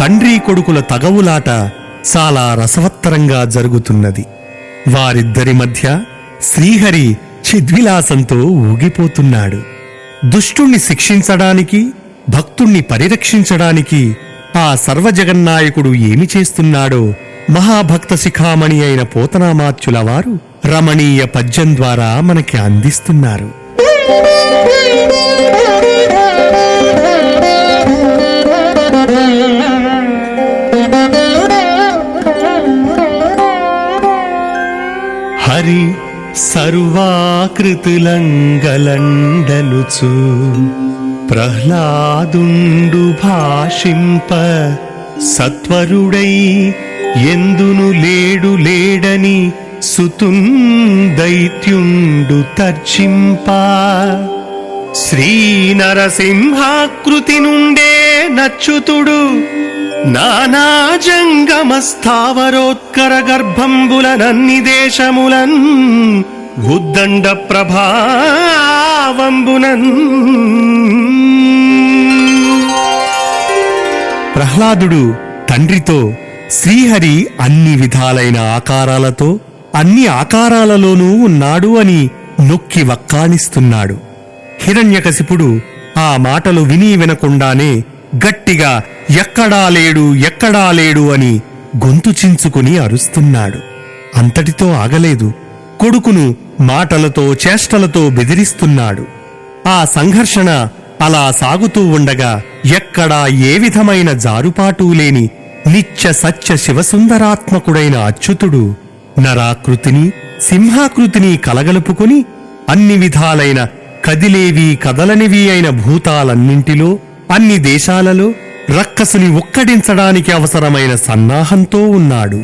తండ్రి కొడుకుల తగవులాట చాలా రసవత్తరంగా జరుగుతున్నది. వారిద్దరి మధ్య శ్రీహరి చిద్విలాసంతో ఊగిపోతున్నాడు. దుష్టుణ్ణి శిక్షించడానికి భక్తుణ్ణి పరిరక్షించడానికి ఆ సర్వజగన్నాయకుడు ఏమి చేస్తున్నాడో మహాభక్త శిఖామణి అయిన పోతనామాత్యుల వారు రమణీయ పద్యం ద్వారా మనకి అందిస్తున్నారు. సర్వాకృతులంగలండలుచు ప్రహ్లాదుండు భాషింప సత్వరుడై ఎందును లేడు లేడని సుతున్ దైత్యుండు తర్చింప. శ్రీ నరసింహాకృతి నుండే నచ్చుతుడు నానాజంగమస్థావరోత్కర గర్భంబులనన్ని దేశములన్ ఉద్దండ ప్రభావంబునన్. ప్రహ్లాదుడు తండ్రితో శ్రీహరి అన్ని విధాలైన ఆకారాలతో అన్ని ఆకారాలలోనూ ఉన్నాడు అని నొక్కి వక్కాణిస్తున్నాడు. హిరణ్యకశిపుడు ఆ మాటలు విని వినకుండానే గట్టిగా ఎక్కడా లేడు ఎక్కడా లేడు అని గొంతు చించుకుని అరుస్తున్నాడు. అంతటితో ఆగలేదు. కొడుకును మాటలతో చేష్టలతో బెదిరిస్తున్నాడు. ఆ సంఘర్షణ అలా సాగుతూ ఉండగా ఎక్కడా ఏ విధమైన జారుపాటు లేని నిత్య సత్య శివసుందరాత్మకుడైన అచ్యుతుడు నరాకృతిని సింహాకృతిని కలగలుపుకుని అన్ని విధాలైన కదిలేవి కదలనివి అయిన భూతాలన్నింటిలో అన్ని దేశాలలో రక్కసుని ఒక్కడించడానికి అవసరమైన సన్నాహంతో ఉన్నాడు.